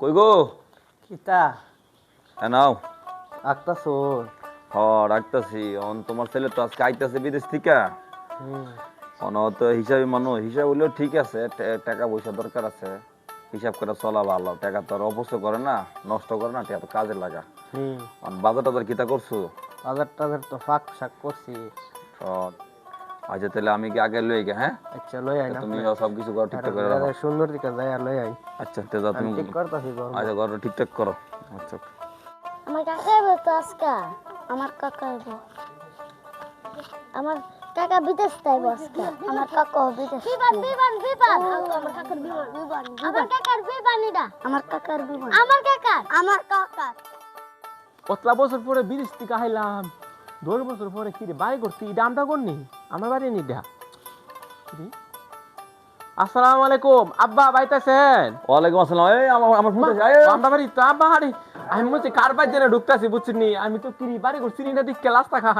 কই গো? কিতা? নাও। আক্তাছো হ রাখতাছি। অন তোমার ছেলে তো আজকে আইতাছে বিদেশ থেকে। অন তো হিসাবে মানুষ হিসাব হইলেও ঠিক আছে টাকা পয়সা দরকার আছে। হিসাব করে চলা ভালো। টাকা তো আর অপচয় করে না নষ্ট করে না টাকা তো কাজে লাগা। অন বাজার টাজার কিতা করছ? বাজার টাজার তো ফাঁক শাক করছি। আচ্ছা তাহলে আমি কি আগে লই গে হ্যাঁ? আচ্ছা লই আই না। তুমি সব কিছু করো ঠিকঠাক করে রাখো। সুন্দর দিকে যাই আর লই আই আচ্ছা তে যাও তুমি ঠিক করতাছি গরম আচ্ছা ঘর ঠিকঠাক করো। আচ্ছা আমার কাকা তো আজকা। আমার কাকা আমার কাকা বিদেশ তাইব আজকে। আমার কাকা বিদেশ বিমান বিমান বিমান। আমার কাকার বিমান। বিমান আমার কাকার বিমান এটা। আমার কাকার বিমান। আমার কাকার। আমার কাকার। কতলা বছর পরে বিদেশ থেকে আইলাম? দশ বছর পরে কি রে বাড়ি করছি এটা আমরা করনি আমার বাড়ি নি আসসালামু আলাইকুম। আব্বা বাইতাছেন? ওয়ালাইকুম আসসালাম। এই আমার আমার ফোন আছে এই, এই, বাড়ি তো আব্বা হারি আমি বলছি কার বাড়ি জেনে ঢুকতাছি বুঝছিনি আমি তো কিরি বাড়ি করছি না দিক ক্লাস থাকা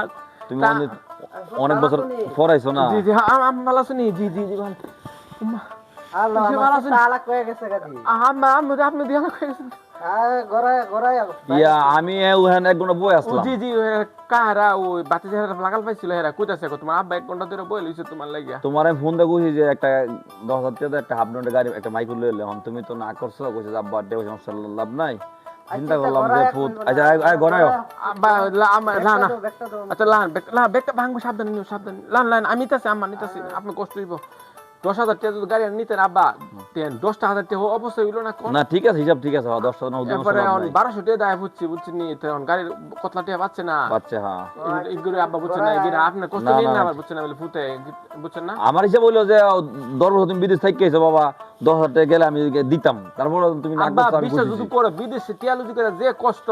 তুমি অনেক অনেক বছর পড়াইছো না? জি জি হ্যাঁ, আমি ভালো শুনি। জি জি জি ভালো আল্লাহ কিসে আমার ভালো তো আছেন? তালাক হয়ে গেছে গাদি আম্মা আমি আপনি দিয়ে ইয়া আমি ওখানে এক ঘণ্টা বই আসলাম। জি জি ওই ওই বাতি যারা লাগাল পাইছিল হেরা কইতাছে তোমার আব্বা এক ঘণ্টা ধরে বই লইছে তোমার লাগিয়া। তোমার আমি ফোন দিয়ে যে একটা দশ হাজার টাকা একটা হাফ ডোন্টের গাড়ি একটা মাইক লইলে এখন তুমি তো না করছ কইছে আব্বা ডে সমস্যা লাভ নাই। চিন্তা করলাম যে ফুট আচ্ছা আয় আয় আব্বা আমার না না। আচ্ছা লান বেক লা বেকটা ভাঙবো সাবধান নিও সাবধান। লান লান আমি নিতেছি আম্মা নিতেছি। আপনি কষ্ট হইব। দশ হাজার টাকা যদি গাড়ি নিতেন আব্বা দশটা হাজার টাকা অবশ্যই হইল না না ঠিক আছে হিসাব ঠিক আছে হ্যাঁ, না এরপরে বারোশো টাকা দায় নি তখন গাড়ির কতলা টাকা পাচ্ছে না? বাচ্চা হ্যাঁ। এগুলো আব্বা বুঝছেন না এগুলো আপনার কষ্ট নিন না, না না। আবার বুঝছেন না বলে ফুটে বুঝছেন না? আমার হিসাব হইল যে দশ বছর তুমি বিদেশ থেকে এসো বাবা দশ হাজার টাকা গেলে আমি দিতাম। তারপর তুমি বিশ্বাস যদি করো বিদেশে টিয়ালুজি করে যে কষ্ট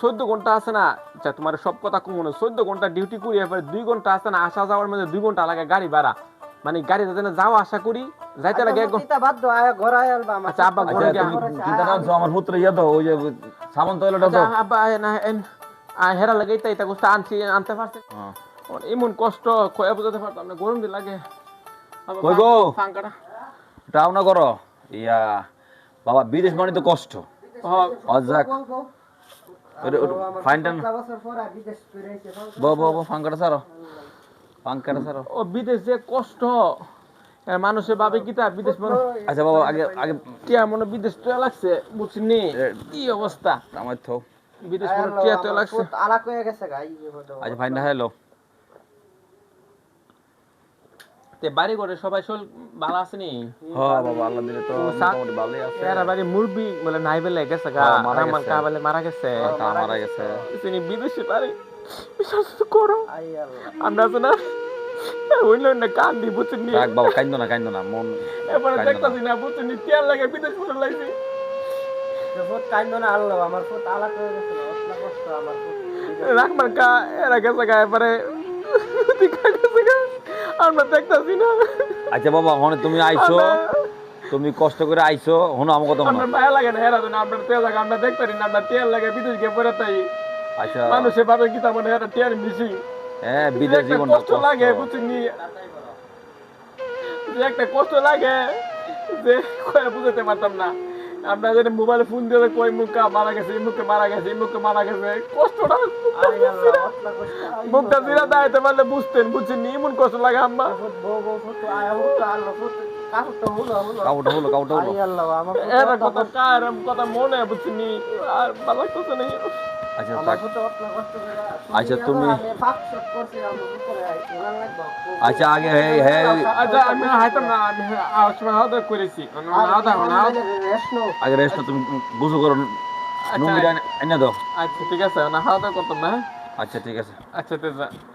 চোদ্দ ঘণ্টা আছে না তোমার সব কথা কম মনে চোদ্দ ঘণ্টা ডিউটি করি এরপরে দুই ঘণ্টা আছে না আসা যাওয়ার মধ্যে দুই ঘণ্টা লাগে গাড়ি ভাড়া। মানে গাড়ি যাতে না যাওয়া আশা করি যাইতে লাগে আমার আচ্ছা আব্বা আচ্ছা ঘরে চিন্তা আমার পুত্র ইয়ে তো ওই যে সামন তৈলটা তো। আচ্ছা আব্বা না এন হেরা লাগে এটা এটা কষ্ট আনছি আনতে পারছে। হ্যাঁ। এমন কষ্ট কয়ে বোঝাতে পারতাম না গরম দিন লাগে। কই গো? ফাঙ্কাটা তাও না। করো। ইয়া বাবা বিদেশ মানে তো কষ্ট। হ, অজাক। ফাইন টান বছর পরে বিদেশ করে এসে ব ব ব ফাঙ্কাটা সারো ও বিদেশ কষ্ট। মানুষে ভাবে কি তা বিদেশ আচ্ছা বাবা আগে আগে টিয়া মনে বিদেশ টিয়া লাগছে কি অবস্থা? আমার তো বিদেশ মনে টিয়া টিয়া লাগছে। তালাক হয়ে গেছে গাই আচ্ছা ফাইনটা হ্যালো। তে বাড়ি ঘরে সবাই শোল ভালো আসেনি হ্যাঁ বাবা আল্লাহ দিলে তো মোটামুটি ভালোই আছে। এরা বাড়ি মুরবি বলে নাই বেলে গেছে গা। হ্যাঁ, মারা গেছে। কা মারা গেছে। মারা গেছে। বিদেশে বাড়ি বিশ্বাস করো। আমরা তো না হইল না কান্দি বুঝছিনি রাখ বাবা কাইন্দ না কাইন্দ না মন এবারে কাইন্দ না। দেখতাছি না বুঝছিনি টিয়া লাগে বিদেশ লাগছে ফুট কাইন্দ না আল্লাহ আমার ফুট তালাক গেছে অতলা কষ্ট আমার ফুট। রাখবার এরা গেছে গা এবারে দেখা গেছে গা আমরা দেখতাছি না। আচ্ছা বাবা হনে তুমি আইছো। তুমি কষ্ট করে আইছো হনো আমার কথা লাগে না তো না আমরা তেল লাগে আমরা দেখতে পারি না আমরা তেল লাগে বিদেশ গিয়ে পরে তাই আচ্ছা। মানুষে ভাবে কি তার মানে এরা টিয়ার মিশি? হ্যাঁ বিদেশ জীবন কষ্ট লাগে বুঝছিনি যে একটা কষ্ট লাগে যে কয়ে বুঝাতে পারতাম না। আমরা যদি মোবাইলে ফোন দিয়ে কই মুখা মারা গেছে এই মুখে মারা গেছে এই মুখে মারা গেছে কষ্টটা মুখটা দিলা দাইতে পারলে বুঝতেন বুঝছেন এমন কষ্ট লাগে আম্মা। কাউটা হলো কাউটা হলো কথা কারম কথা মনে বুঝছিনি আর ভালো লাগতেছে না। আচ্ছা আমার আচ্ছা, তুমি- আমার আচ্ছা আগে হ্যাঁ হ্যাঁ আচ্ছা আমি হাইতাম না আমি আসমান করেছি। আগে রেস্ট তুমি গুছু করো নুঙ্গি এনে দাও। আচ্ছা ঠিক আছে না করতাম না হ্যাঁ? আচ্ছা ঠিক আছে। আচ্ছা তো।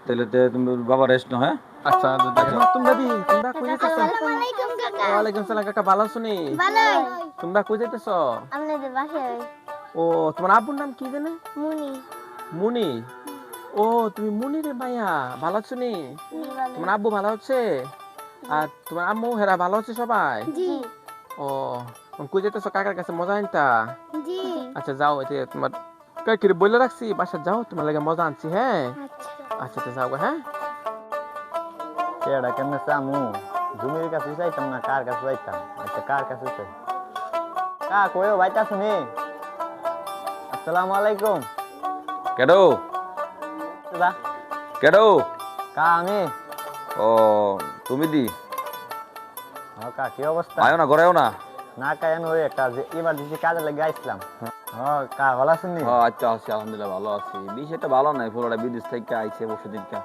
তাহলে তে তুমি বাবা রেস্ট নাও হ্যাঁ? আচ্ছা আচ্ছা তোমরা দি তোমরা কই যাইতেছ? ওয়ালাইকুম সালাম কাকা ভালো শুনি ভালোই। তোমরা কই যাইতেছ? আপনাদের বাসায় ও তোমার আব্বুর নাম কি জানে মুনি। মুনি? ও তুমি মুনি রে ভাইয়া ভালো আছো নি? তোমার আব্বু ভালো আছে? আর তোমার আম্মু হেরা ভালো আছে সবাই? জি। ও কই যাইতেছ? কাকার কাছে মজা আনতা? জি। আচ্ছা যাও এই যে তোমার কাকির বলে রাখছি বাসা যাও তোমার লাগে মজা আনছি হ্যাঁ? আচ্ছা। আচ্ছা তো যাও গো, হ্যাঁ? কেডা কেমনে চামু জমির কাছে যাইতাম না কার কাছে যাইতাম? আচ্ছা কার কাছে চাই কা কইও বাইতে আসুনি আসসালামু আলাইকুম। কেডো? দাদা কেডো? কা আমি। ও তুমি দি। হ্যাঁ কা কি অবস্থা? আয়ো না ঘরে আয়ো না। না কা এন ওই একটা ইমার্জেন্সি কাজে লেগে হ্যাঁ কা ভালো আছেন ও আচ্ছা আছি আলহামদুলিল্লাহ ভালো আছি। বিষয়টা ভালো নাই পুরোটা বিদেশ থেকে আইছে বসে দিনকা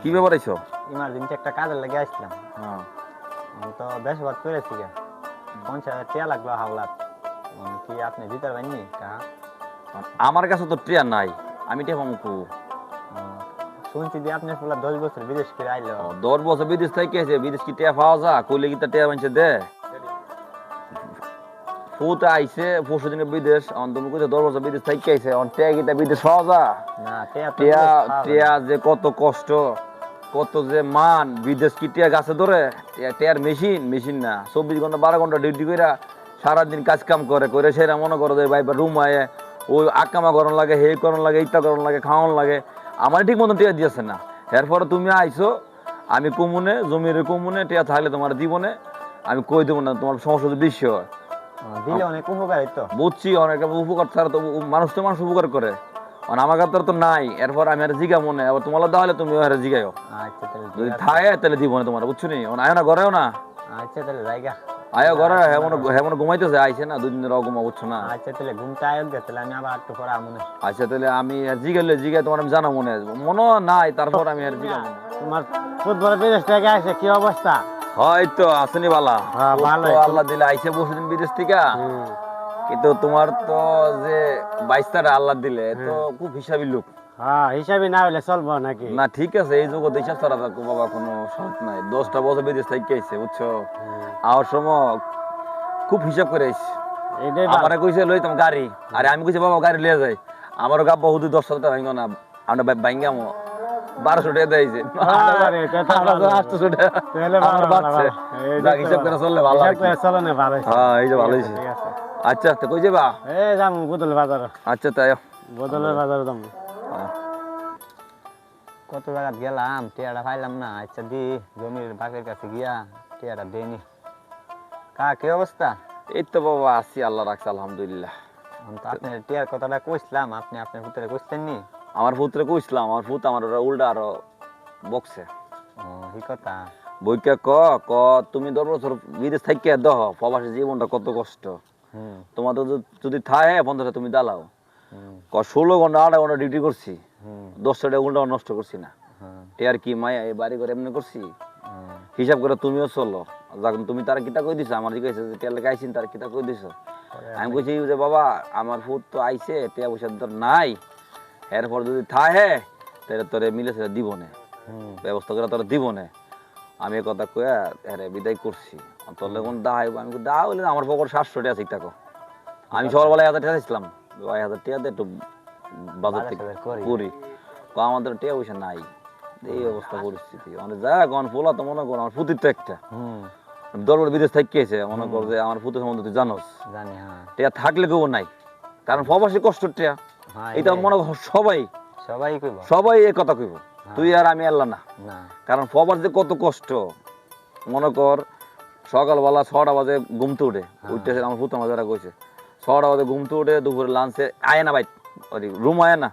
কি ব্যাপার আইছো? ইমার্জেন্সি একটা কাজে লেগে আইছিলাম। হ্যাঁ তো বেশ বার করেছি পঞ্চাশ টিয়া লাগল হাওলাত। কি আপনি দিতে পারেননি কা? আমার কাছে তো ট্রেন নাই আমি কু শুনছি যে পুরা দশ বছর বিদেশ করে আইলো? দশ বছর বিদেশ থেকে আছে বিদেশ কি টেয়া পাওয়া যা কইলে কি তা টেয়া বানছে দে? ফুতে আইছে পরশু দিনে বিদেশ অন তুমি কইছো দশ বছর বিদেশ থেকে আইছে অন টেয়া কি তা বিদেশ পাওয়া যা না টিয়া টিয়া টিয়া যে কত কষ্ট কত যে মান বিদেশ কি টিয়া গাছে ধরে? টিয়া- টিয়ার মেশিন মেশিন না চব্বিশ ঘণ্টা বারো ঘণ্টা ডিউটি করে সারাদিন কাজ কাম করে করে সেরা মনে করো যে ভাই রুম আয়ে ওই আকামা গরম লাগে হে করণ লাগে ইটা গরম লাগে খাওয়ান লাগে। আমার ঠিক মতন টিয়া দিয়েছে না। এরপরে তুমি আইছো আমি কমুনে জমির কমুনে টিয়া থাকলে তোমার জীবনে আমি কই দেবো না তোমার সমস্যা বেশি হয়। দিলে অনেক উপকার হইতো। বুঝছি অনেক উপকার ছাড়া তো মানুষ তো মানুষ উপকার করে। আর আমার কাছে তো নাই এরপর আমি আর জিগা মনে আবার তোমার তাহলে তুমি আর জিগাইও আচ্ছা তাহলে যদি। থাকে তাহলে দিব না তোমার বুঝছ নি? এখন আয়ো না ঘরেও না। আচ্ছা তাহলে জায়গা। আয়ো ঘরে হেমন হেমন ঘুমাইতেছে আইছে না দুই দিনের অগমা বুঝছ না? আচ্ছা তাহলে ঘুমটা আয়োগ তাহলে আমি আবার একটু পরে আমনে। আচ্ছা তাহলে আমি আর জিগাইলে জিগাই তোমার আমি জানা মনে মনে নাই তারপর আমি আর জিগা তোমার ফুটবল বিদেশ থেকে আসে কি অবস্থা? হয়তো আসেনি বালা। হ্যাঁ, ও আল্লাহ দিলে আইসে বসে দিন বিদেশ থেকে। কিন্তু তোমার তো যে বাইশটারে আল্লাহ দিলে তো খুব হিসাবি লোক। হ্যাঁ হিসাবে না হলে চলবো নাকি? না ঠিক আছে এই যুগত হিসাব ছাড়া তো বাবা কোনো শর্ত নাই। দশটা বছর বিদেশ থেকে আইছে বুঝছ? আমার সময় খুব হিসাব করে আইছে এইটাই আমারে কইছে লইতাম গাড়ি। আরে আমি কইছি বাবা গাড়ি লিয়ে যাই। আমারও গা বহু দশ হাজার টাকা ভাঙ্গো না। আমরা ভাঙ্গামো। বারোশো টাকা দিয়েছে। হ্যাঁ আচ্ছা কই যাবা? আচ্ছা তাই। বদলের বাজার হ্যাঁ। কত জায়গা গেলাম টিয়াটা পাইলাম না আচ্ছা দি জমির বাপের কাছে গিয়া টিয়াটা দেনি কা কি অবস্থা? এই তো বাবা আছি আল্লাহ রাখছে আলহামদুলিল্লাহ। আপনার টিয়ার কথাটা কইছিলাম আপনি আপনার নি? আমার পুত্রে কইছিলাম আমার পুত আমার ওরা উল্টা আরও বকছে। ও এই কথা? বইকে ক ক তুমি দশ বছর বিদেশ থাকি দহ প্রবাসী জীবনটা কত কষ্ট। তোমাদের যদি- থাকে পঞ্চাশটা তুমি দালাও। ষোলো ঘণ্টা আধা ঘণ্টা ডিউটি করছি। দশটা উল্টা নষ্ট করছি না। হুম টেয়ার কি মায়া এই বাড়ি করে এমনি করছি? হিসাব করে তুমিও চলো। যখন তুমি তার কিতা কই দিছো? আমার জিজ্ঞাসা যে টেয়ার লেগে আইসিন তার কিতা কই দিছো? আমি কইছি যে বাবা আমার ফুট তো আইছে টেয়া পয়সা তোর নাই। এরপর যদি থাহে তাহলে তোরে মিলে সেটা দিব না। ব্যবস্থা করে তোরা দিব না। আমি কথা কয়ে হ্যাঁ বিদায় করছি। তোর যখন দা হইব আমি দা হইলে আমার পকর সাতশো টাকা ঠিক থাকো আমি সকালবেলা হাজার টাকা ওই হাজার টাকা দিয়ে একটু বাজার থেকে করি। আমাদের টাকা পয়সা নাই। এই অবস্থা পরিস্থিতি। মানে যা ফুলা তো মনে করো আমার ফুতির তো একটা। দরবার বিদেশ মনে কর যে আমার ফুতের সম্বন্ধে তুই জানোস। জানি হ্যাঁ। টেয়া থাকলে কেউ নাই। কারণ প্রবাসী কষ্ট টেয়া হ্যাঁ এটা মনে কর সবাই সবাই কইব। সবাই এ কথা কইব। তুই আর আমি আল্লাহ না। কারণ প্রবাস যে কত কষ্ট। মনে কর সকালবেলা ছটা বাজে ঘুমতে উঠে। উঠতে আমার পুতো মাঝে কইছে। ছটা বাজে ঘুমতে উঠে দুপুরে লাঞ্চে আয় না ভাই রুম আয় না।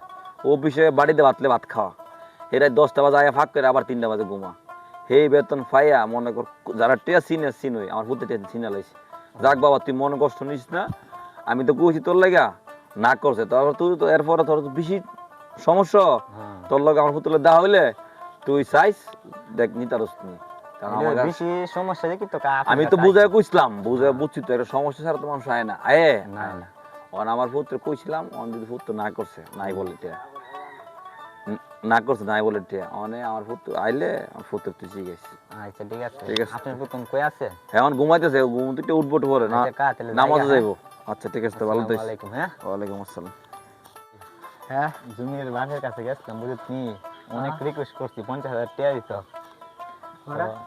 অফিসে বাড়িতে ভাতলে ভাত খাওয়া। এটাই দশটা বাজে আয়া ফাঁক করে আবার তিনটা বাজে ঘুমা। সেই বেতন ফাইয়া মনে কর যারা টিয়া সিনে সিনই আমার পুতে টিয়া সিনে লাইছে। যাক বাবা তুই মনে কষ্ট নিস না। আমি তো কইছি তোর লাগা না করছে। তারপর তুই তো এরপরে তোর বেশি সমস্যা। হ্যাঁ। তোর লগে আমার পুতুলে দেওয়া হইলে তুই চাইস দেখ নিতারস নি বেশি সমস্যা দেখি তো আমি তো বুঝাই কইছিলাম বুঝাই বুঝছি তো এটা সমস্যা ছাড়া তো মানুষ আয়? না আয়ে না। না ওর আমার পুত্র কইছিলাম অন যদি পুত্র না করছে নাই বলে টিয়া। না করছে নাই বলে টিয়া। অনে আমার পুত্র আইলে আমার পুত্র তুই আচ্ছা ঠিক আছে। ঠিক আছে। আপনার পুতুন কই আছে? এখন ঘুমাইতেছে ঘুম থেকে উঠবো পরে না আচ্ছা, নামাজে জায়গা, যাইবো। আচ্ছা ঠিক আছে তো ভালো থাকিস। হ্যাঁ। ওয়ালাইকুম আসসালাম। হ্যাঁ জুমির বাসের কাছে গেছিলাম বুঝত নি? অনেক রিকোয়েস্ট করছি পঞ্চাশ হাজার টিয়া দিত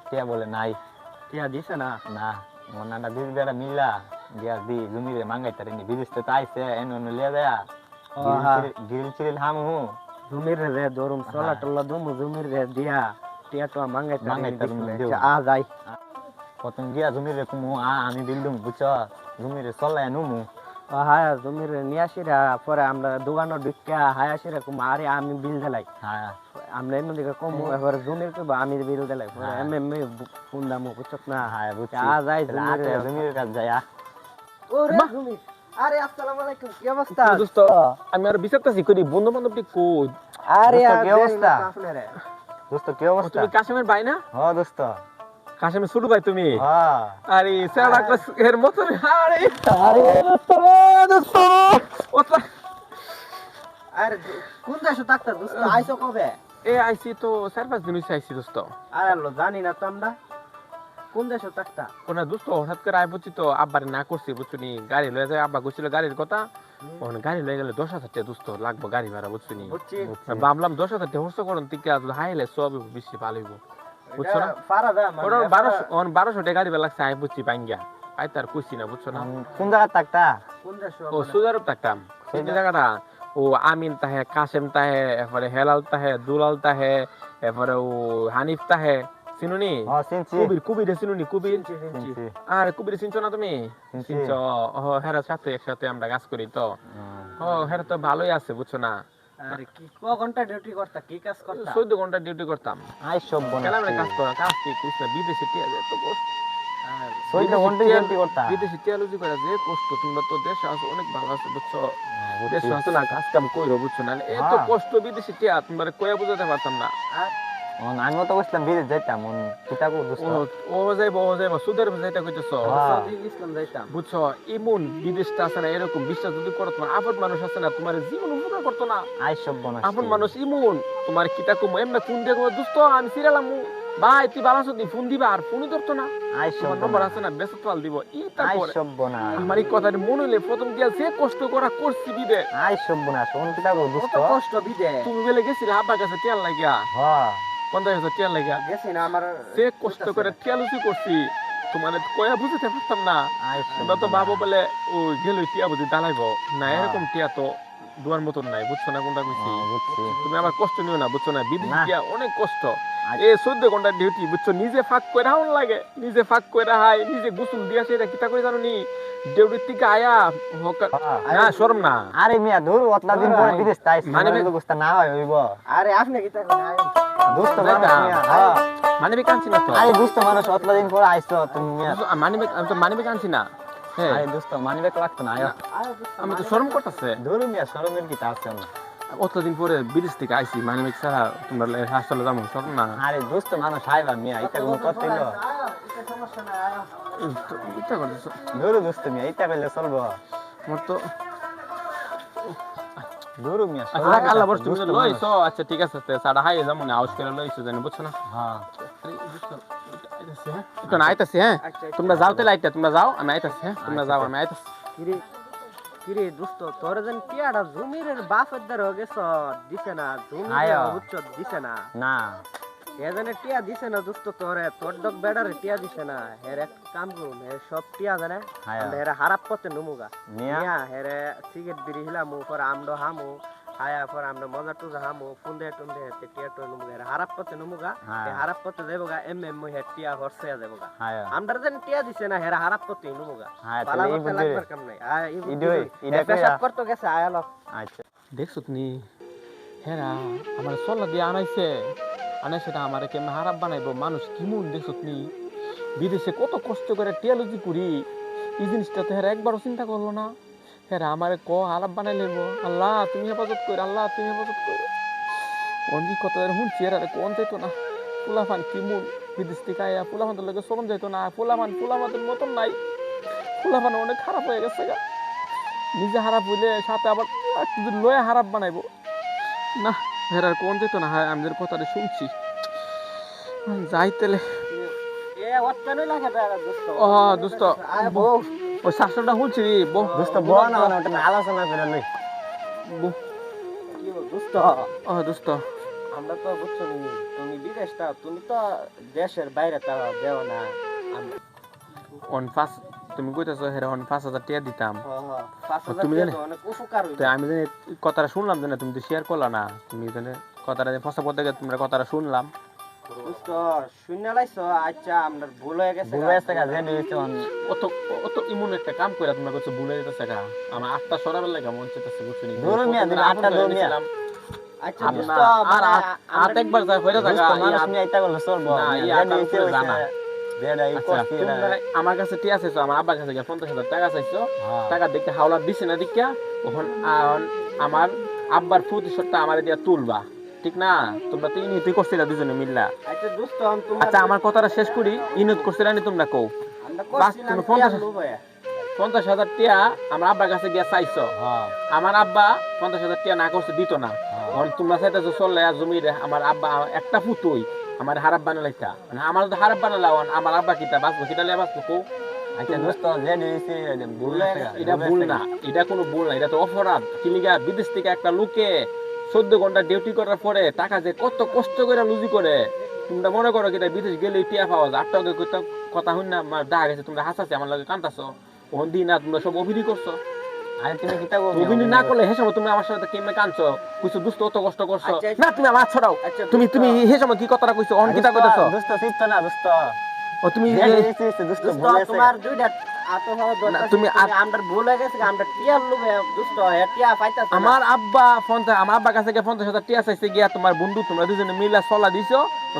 টিয়া বলে নাই। টিয়া দিছে না? না মনাটা দিদি বেড়া মিল্লা দিয়া দি জুমিরে মাঙ্গাই তারে নি বিদেশ তো আইছে এন অন্য লিয়া দেয়া। গিরিল চিরিল হাম। হু জমির রে দরুম চলা টলা দুমু জমির রে দিয়া টিয়া তো মাঙ্গাই মাঙ্গাই তারি তারি। দিও। আচ্ছা, আ যাই। প্রথম গিয়া জমিরে কুমু আ আমি বিলদুম বুঝছ? জমিরে চলাই নুমু। হায়া জমির নিয়ে আসিরা পরে আমরা দোকানে ঢুকিয়া হায়া আসিরা কুম আরে আমি বিল দিলাই। হ্যাঁ। আমরা এমন দিকে কম এবার জমির আমি বিল দিলাই। পরে হ্যাঁ। এমনি এমনি ফোন দামু বুঝছত না? হ্যাঁ বুঝছি। আ যাই জমির যাই আ। ওরে জমির। আরে আসসালামু আলাইকুম কি অবস্থা? দোস্ত আমি আর বিচারতেছি করি বন্ধু বান্ধবটি কই? আরে কি অবস্থা? দোস্ত কি অবস্থা? তুমি কাশেমের ভাই না? হ দোস্ত। কাশেমের ছোট ভাই তুমি। আরে সেরা এর আরে। আরে আরে কোন দেশে ডাক্তার দোস্ত? আইছো কবে? এ আইসি তো চার পাঁচ দিন হইছে আইসি দোস্ত। আরে আল্লাহ জানি না তো আমরা। কোন দেশে ডাক্তার? ওনা দোস্ত হঠাৎ করে আই বুঝছি তো আব্বারে না করছি বুঝছনি গাড়ি লয়ে যায় আব্বা কইছিল গাড়ির কথা। গাড়ি লয়ে গেলে দশ হাজার টাকা দোস্ত লাগবো গাড়ি ভাড়া বুঝছনি বুঝছি। ভাবলাম দশ হাজার টাকা হর্ষ করুন তিকে হাইলে সব বেশি ভালো হইব। বুঝছ না? ওটা বারোশো বারোশো টাকা গাড়ি লাগছে আই বুঝছি পাঙ্গিয়া তার কইছি না বুঝছ না? কোন জায়গা থাকতা ও সুজারুপ থাকতাম সেই জায়গাটা ও আমিন তাহে কাসেম তাহে এরপরে হেলাল তাহে দুলাল তাহে এরপরে ও হানিফ তাহে। চিনুনি কুবির কুবির চিনুনি কুবির? আর কুবির চিনছো না তুমি? চিনছো। ও হেরার সাথে একসাথে আমরা কাজ করি তো। ও হেরা তো ভালোই আছে বুঝছ না? আরে কি ক ঘণ্টা ডিউটি করতা কি কাজ করতা? চোদ্দ ঘণ্টা ডিউটি করতাম। আই সব কেলাম বনাচ্ছি কাজ করা কাজ কি কুছ বিদেশে টিয়া যায় তো কষ্ট। আর চৈদ্দ ঘণ্টা ডিউটি করতা? বিদেশে টিয়ালজি করে যে কষ্ট তোমরা তো দেশে আছো অনেক ভালো আছে বুঝছ? হ্যাঁ, আছো না কাজ কাম কইরো বুঝছ না? এত হ্যাঁ। কষ্ট বিদেশে টিয়া তোমরা কয়া বুঝাতে পারতাম না। অন আমিও তো বসলাম বিদেশ যাইতাম অন দোস্ত ও ও যাইব ও যাইব সুদের যেটা কইতেছ। হ্যাঁ। ইসলাম যাইতাম। বুঝছ এমন বিদেশটা আছে না এরকম বিশ্বাস যদি করো তোমার আপন মানুষ আছে না তোমার জীবন উপকার করতো না। আই সব বনাচ্ছি আপন মানুষ ইমন তোমার কিতা কম এমনি ফোন দিয়ে কইবো, দোস্ত আমি সিরিয়ালাম ভাই তুই বালা সত্যি ফোন দিবা আর ফোনই ধরতো না। আই সব নম্বর আছে না বেসত পাল দিব। ই আই তারপরে সব বনা আমার এই কথাটা মনে হইলে প্রথম দিয়া যে কষ্ট করা করছি বিদে। আই সব বনা শোন কিতাবু দোস্ত কষ্ট বিদে। তুমি বেলে গেছিলে আব্বার কাছে টিয়াল লাগিয়া। হ পঞ্চাশ হাজার লাগিয়া আমার সে কষ্ট করে টিয়ালুচি করছি। তোমার কয়া বুঝতে পারতাম না। তোমরা তো ভাবো বলে ও গেল টিয়া বুঝি দাঁড়াইব না হ্যাঁ। এরকম টিয়া তো দুয়ার মতন নাই বুঝছ না কোনটা কইছি? হ্যাঁ, তুমি আমার কষ্ট নিও না বুঝছ না? বিদেশ টিয়া অনেক কষ্ট। এই চোদ্দ ঘণ্টার ডিউটি বুঝছ? নিজে ফাঁক করে হাওন লাগে নিজে ফাঁক করে হাই নিজে গোসল দিয়া সেটা কিতা করে জানো নি ডিউটির থেকে আয়া হ্যাঁ। না শরম না। আরে মিয়া দূর অতলা দিন পরে বিদেশ তাই মানে বে- অবস্থা না হয় হইব। আরে আপনি কি তাই মানুষ হ্যাঁ। মানিবে কানছি না তো। আরে দুস্থ মানুষ অতলা দিন পরে আইছো তুমি মিয়া মানিবে আমি তো মানিবে কানছি না। হ্যাঁ আরে দুস্থ মানিবে লাগতো না আয়ো। আমি তো শরম করতেছে। ধরু মিয়া শরমের কি তা আছে না অতদিন পরে বিদেশ থেকে আইছি মানিবে ছাড়া তোমরা হাসপাতালে যাব শরম না। আরে দুস্থ মানুষ আইবা মিয়া ইটা কোনো করতে হইল সমস্যা নাই ধরু মিয়া ইটা কইলে চলবো। আমার তো মিয়া আচ্ছা রাখ, আল্লাহ বর্ষ তুমি দুস্থ লইছো আচ্ছা ঠিক আছে তে সাড়া হাই যাব না আউস করে লইছো জানি বুঝছ না? হ্যাঁ। হ্যাঁ? না আইতাছি হ্যাঁ? তোমরা যাও আইতা তোমরা যাও আমি আইতাছি হ্যাঁ? তোমরা যাও আমি আইতাছি। কিরে কিরে দোস্ত তোর যেন টিয়াটা জমির বাপের দ্বার হয়ে গেছ দিছে না জমি। উচ্চ দিছে না? না। এজনে টিয়া দিছে না দোস্ত তোরে তোর ডক বেড়ারে টিয়া দিছে না। হের এক কাম করুম হে সব টিয়া জানে। হেরে হারাপ করতে নমুগা। মিয়া। মিয়া হেরে সিগারেট বিড়ি হিলামু পর আমডো হামু হায়া পর আমরা মজা টুজা হামু ফুন্দে টুন্দে হেতে টিয়া টো নমুগা। হেরে হারাপ করতে নমুগা। হে হারাপ করতে দেবগা এম এম হে টিয়া হরসে দেবগা আমরা যেন টিয়া দিছে না হেরে হারাপ করতে নমুগা। পালা বুঝে লাগবার কাম নাই। ইডোই। ইডা পেশাব। করতে গেছে আয়ালো আচ্ছা। দেখছ তুমি হ্যাঁ আমার সল্লা দিয়ে আনাইছে। আনাই সেটা আমার কেমন হারাপ বানাইবো, মানুষ কিমন দেখছ তুমি বিদেশে কত কষ্ট করে টিয়ালজি করি, এই জিনিসটা তো হ্যাঁ একবারও চিন্তা করল না। হ্যাঁ আমার ক হারাপ বানাই লেবো আল্লাহ, তুমি হেফাজত করো আল্লাহ, তুমি হেফাজত করো অনেক কত শুনছি আরে কোন যাইতো না। ফুলাফান কিমন বিদেশ থেকে আয়া ফুলাফানের লোকের চলন যাইতো না। ফুলাফান ফুলাফানের মতন নাই। ফুলাফান অনেক খারাপ হয়ে গেছে গা। নিজে খারাপ হইলে সাথে আবার লয়ে খারাপ বানাইবো। না হেরার কোন যেত না হ্যাঁ আমি কথাটা শুনছি। যাই তেলে ও দোস্ত ওই শাসনটা শুনছি রে না ওটা না আলোচনা করে লই বো কি বল, দোস্ত ও দোস্ত আমরা তো বুঝছ তুমি বিদেশটা তুমি তো দেশের বাইরে তা দেও না। আমি- অন তুমি কইতাছো হেরা অন পাঁচ হাজার টাকা দিতাম। তুমি টাকা জানে? তো আমি জানি কথাটা শুনলাম জানি তুমি তো শেয়ার করলা না। তুমি জানি কথাটা ফসা পড়তে গিয়ে তোমরা কথাটা শুনলাম। আচ্ছা আপনার ভুল হয়ে গেছে ভুল হয়েছে গা যে দিয়েছে অত অত ইমন একটা কাম করে তোমরা কিছু ভুলে যেতেছে গা। আমার আটটা সরাবের লাগে মন চেতেছে বুঝছ। আচ্ছা আর আট- একবার যায় হয়ে মানুষ আইতা করলে চলবো। না, আচ্ছা আমার কাছে টিয়া চাইছো আমার আব্বার কাছে গিয়ে পঞ্চাশ হাজার টাকা চাইছো। হ্যাঁ। টাকা দেখতে হাওলা দিছে না আমার আব্বার প্রতিশোধটা আমার দিয়া তুলবা। ঠিক না? তোমরা তো ইনিতই করছিলা দুজনে মিল্লা। আচ্ছা আচ্ছা আমার কথাটা শেষ করি। ইনুত করছিলা নি তোমরা কও? পঞ্চাশ- হাজার টিয়া আমার আব্বার কাছে গিয়া চাইছো। হ্যাঁ, আমার আব্বা পঞ্চাশ হাজার টিয়া না করছে দিত না। এখন তোমরা চাইতেছো চললে জমির আমার আব্বা একটা ফুতুই আমার হারাপ বানালাইতা। মানে আমার যদি হারাপ বানালা আমার আব্বা কিতা বাঁচবো কিতা লিয়া বাঁচবো কও আচ্ছা দোস্ত যে দিয়েছে এটা ভুল না এটা কোনো ভুল না এটা তো অপরাধ। কিলিগা বিদেশ থেকে একটা লোকে চোদ্দ ঘণ্টা ডিউটি করার পরে টাকা যে কত কষ্ট করে লুজি করে তোমরা মনে করো কি এটা বিদেশ গেলে টিয়া পাওয়া যায়। আটটা কথা হই না আমার দেখা গেছে তোমরা হাসাছে আমার লাগে কান্তাছো ওখান দিন না তোমরা সব অভিনয় করছ। আরে তুমি কিতা অভিনয় না করলে হে সময় তুমি আমার সাথে কেমনে কাঁদছো? কিছু দুষ্ট অত কষ্ট করছ। আচ্ছা, না তুমি আমার ছড়াও আচ্ছা, তুমি তুমি হে সময় কি কথাটা কইছো? অন কিতা কইতাছো? চিত্ত না দোস্ত ও তুমি যে যে- দিয়েছে দোস্ত দোস্ত, ভুল হয়েছে তোমার দুইটা আমরা হয়ে আব্বা পঞ্চাশ আমার আব্বার কাছে পঞ্চাশ হাজার টিয়া চাইছে গিয়া তোমার বন্ধু তোমরা দুজনে মিলা সলা দিছো।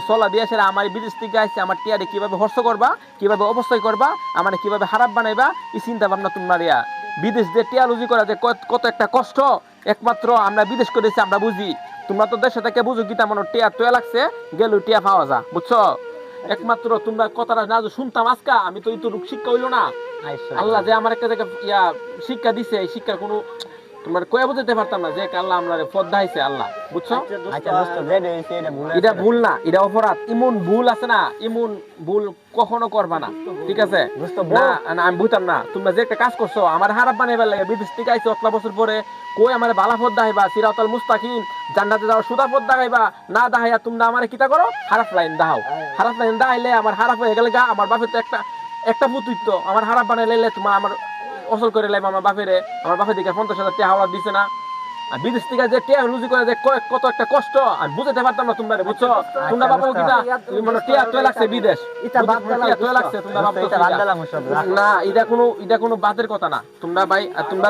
সলা দিয়ে সেটা আমার বিদেশ থেকে আইছে আমার টিয়ারে কীভাবে হর্ষ করবা কীভাবে অবশ্যই করবা আমার কীভাবে খারাপ বানাইবা এই চিন্তা ভাবনা তোমার ইয়া। বিদেশ টিয়ালুজি করা যে কত- একটা কষ্ট। একমাত্র আমরা বিদেশ করেছি আমরা বুঝি। তোমরা তো দেশে থেকে বুঝো কি তেমন টিয়া তোয়া লাগছে গেল টিয়া পাওয়া যা বুঝছ? একমাত্র তোমরা কথাটা না শুনতাম আজকা আমি তো এই তো শিক্ষা হইল না। আল্লাহ যে আমার একটা জায়গা ইয়া শিক্ষা দিছে এই শিক্ষার কোনো তোমার কয়ে বুঝাতে পারতাম না যে আল্লাহ আমরা পদ দাইছে আল্লাহ। বুঝছ? আচ্ছা, আচ্ছা এটা ভুল না এটা অপরাধ। ইমন ভুল আছে না ইমন ভুল কখনো করবা না ঠিক আছে? না আমি বুঝতাম না। তোমরা যে একটা কাজ করছ আমার হারাপ বানাইবার লাগে বিদেশ থেকে আইছো অতলা বছর পরে কই আমার বালা পদ দাহাইবা সিরাতাল মুস্তাকিম জান্নাতে যাওয়ার সুদা পদ দাহাইবা না দাহাইয়া তোমরা আমার কিতা করো? হারাপ লাইন দাও হারাপ লাইন দাহাইলে আমার হারাপ হয়ে গেলে গা আমার বাপের তো একটা একটা পুতুত্ব আমার হারাপ বানাই লাইলে তোমার আমার অসল করে লাইব আমার বাপেরে। আমার বাপের দিকে পঞ্চাশ হাজার টাকা হাওড়া দিছে না। আর বিদেশ থেকে যে টিয়া লুজি করে যে কত একটা কষ্ট আর বুঝতে পারতাম না তোমরা বুঝছ? তোমরা বাবা কিনা তুমি মনে টিয়া তো লাগছে বিদেশ। এটা বাদ টিয়া তো লাগছে তোমরা দোস্ত, এটা না এটা কোনো এটা কোনো বাদের কথা না। তোমরা ভাই আর তোমরা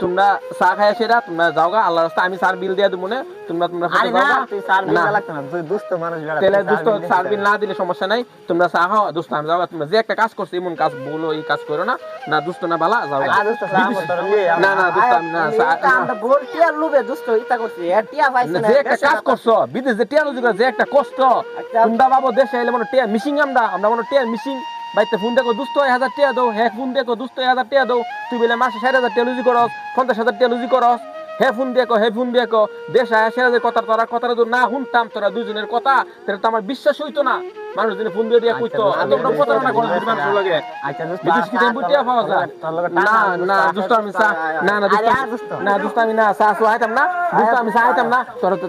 তোমরা চা খাই সেরা তোমরা যাও গা আল্লাহ রাস্তা আমি সার বিল দিয়ে দেবো মনে তোমরা তোমরা আরে না তুই সার বিল না। লাগতো না তুই মানুষ বেড়া তাহলে সার বিল না দিলে সমস্যা নাই তোমরা চা খাও দোস্ত আমি যাও তোমরা যে একটা কাজ করছ এমন কাজ বলো এই কাজ করো না না দোস্ত না বালা যাও না না দোস্ত আমি না না। আমরা টিয়ার লুবে দোস্ত ইতা করছি টিয়া পাইছে না, না যে একটা কাজ করছ বিদেশ টিয়া লুজি যে একটা কষ্ট আচ্ছা। তোমরা বাবু দেশে এলে মনে টিয়া আমরা আমরা মনে টিয়া মিশিং বাইতে ফোন দেখো দুস্থ এক হাজার টিয়া দাও। হ্যাঁ ফোন দেখো দুস্থ এক হাজার টিয়া দাও। তুই বলে মাসে ষাট হাজার টিয়া লুজি করস পঞ্চাশ হাজার টিয়া লুজি করস। হে ফোন দেখো হে ফোন দেখো। দেশ আয়া সেরা কথা তোরা যদি না শুনতাম তোরা দুজনের কথা তাহলে তো আমার বিশ্বাস হইতো না। মানুষ দিনে ফোন দিয়ে দিয়ে কইতো আচ্ছা, এত বড় প্রতারণা করে যদি মানুষের লাগে। আচ্ছা দোস্ত বিদেশ কি টেম্পু টিয়া পাওয়া যায়। তোর লগে না না দোস্ত, আমি চা না না আরে, দোস্ত। না দোস্ত। আমি না চা চুয়াইতাম না দোস্ত আমি চা আইতাম না। তোরা তো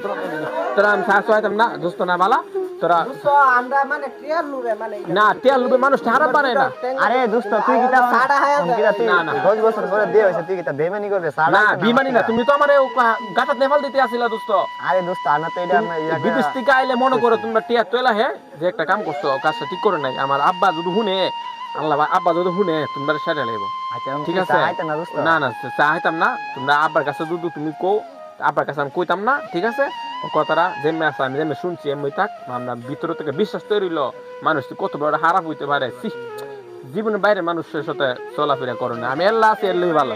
তোরা আমি চা চুয়াইতাম না দোস্ত না বালা। তোরা আমরা মানে টিয়ার লুবে মানে না তেল লুবে মানুষ খারাপ বানায় না। আরে দোস্ত তুই কিটা সাড়া হায়া না, না। দশ বছর পরে দিয়ে হয়েছে তুই কিটা বেমানি করবে? সাড়া না বিমানি না তুমি তো আমার গাটাত নেপাল দিতে আসিলা দোস্ত আরে দোস্ত আনা তো এটা বিদেশ থেকে আইলে মনে করো তোমরা টিয়া তোলা হে যে একটা কাম করছ কাজটা ঠিক করে নাই। আমার আব্বা যদি শুনে আল্লাহ ভাই, আব্বা যদি শুনে তোমরা সেটা লাগবো আচ্ছা ঠিক আছে? না না না চাইতাম না। তোমরা আব্বার কাছে যদি তুমি কো আব্বার কাছে আমি কইতাম না ঠিক আছে? কথাটা যেমনি আছে আমি যেমনি শুনছি, এমনি থাক, আমরা ভিতর থেকে বিশ্বাস তৈরি হলো, মানুষ কত বড় হারাপ হইতে পারে। জীবনের বাইরে মানুষের সাথে চলাফেরা করে না। আমি এল্লা আছি এল্লাই ভালো।